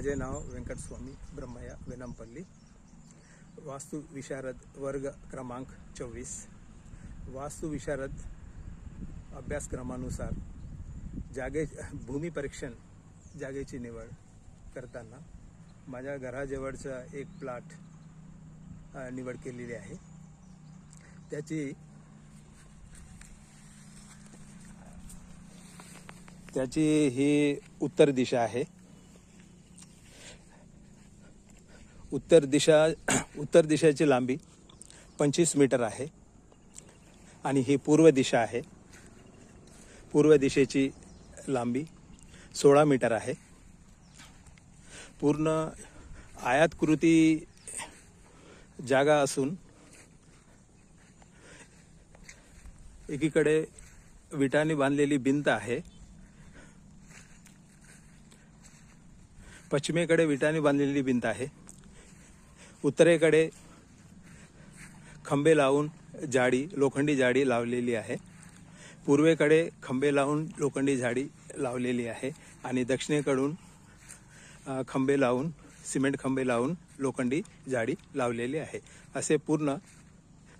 माझे नाव व्यंकटस्वामी ब्रह्मया वेनमपल्ली. वास्तु विशारद वर्ग क्रमांक चोवीस. वास्तु विशारद अभ्यासक्रमानुसार जागे भूमिपरीक्षण जागेची निवड करताना माझ्या घराजवळचा एक प्लॉट निवड केलेली आहे. त्याची त्याची ही उत्तर दिशा आहे. उत्तर दिशा उत्तर दिशेची लांबी पंचवीस मीटर आहे. आणि ही पूर्व दिशा आहे. पूर्व दिशेची लांबी सोळा मीटर आहे. पूर्ण आयातकृती जागा असून एकीकडे विटाने बांधलेली भिंत आहे. पश्चिमेकडे विटाने बांधलेली भिंत आहे. उत्तरेकडे खंबे लावून जाडी लोखंडी जाडी लावलेली आहे. पूर्वेकडे खंबे लावून लोखंडी जाडी लावलेली आहे आणि दक्षिणेकडून खंबे लावून सिमेंट खंबे लावून लोखंडी जाडी लावलेली आहे. असे पूर्ण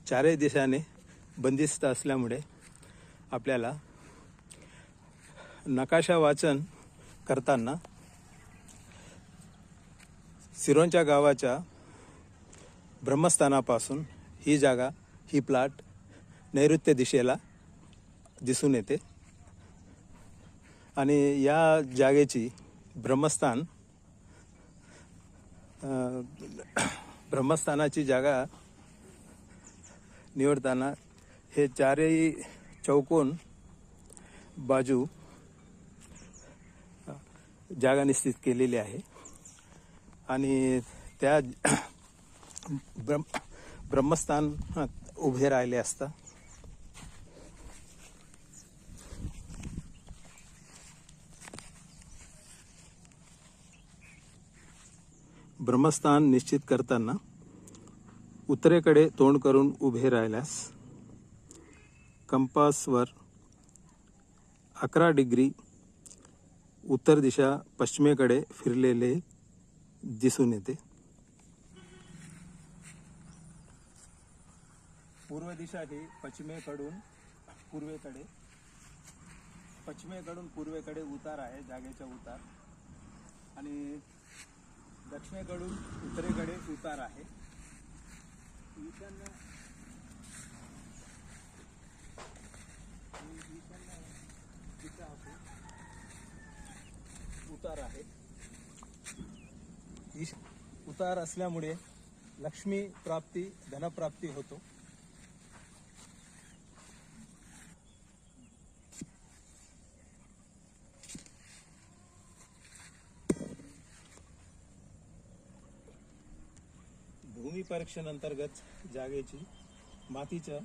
चारही दिशाने बंदिस्त असल्यामुळे आपल्याला नकाशा वाचन करताना सिरोंच्या गावाच्या ब्रह्मस्थानापासून ही जागा ही प्लॉट नैऋत्य दिशेला दिसून येते. आणि या जागेची ब्रह्मस्थान ब्रह्मस्थानाची जागा निवडताना हे चारही चौकोन बाजू जागा निश्चित केलेली आहे. आणि त्या ब्रह्म ब्रह्मस्थान उभे राहिले असता. ब्रह्मस्थान निश्चित करताना उत्तरेकडे तोंड करून उभे राहिल्यास कंपासवर अकरा डिग्री उत्तर दिशा पश्चिमेकडे फिरलेले दिसून येते. पूर्व दिशा ही पश्चिमेकडून पूर्वेकडे पश्चिमेकडून पूर्वेकडे उतार आहे जागेचा उतार. आणि दक्षिणेकडून उत्तरेकडे उतार आहे. ईशान्य उतार आहे. ईश उतार असल्यामुळे लक्ष्मी प्राप्ती धनप्राप्ती होतो. भूमी परीक्षण अंतर्गत जागेची मातीचं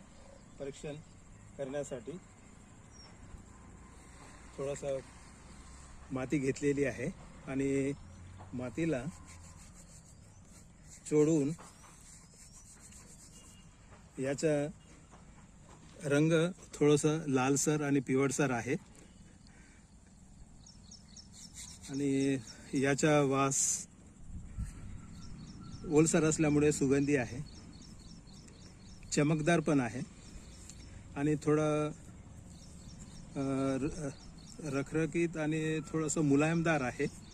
परीक्षण करण्यासाठी थोडासा माती घेतलेली आहे आणि मातीला चोडून याचा रंग थोडंसं लालसर आणि पिवळसर आहे. आणि याचा वास ओलसर असल्यामुळे सुगंधी आहे. चमकदार पण आहे. आणि थोडं र- रखरखीत आणि थोडंसं मुलायमदार आहे.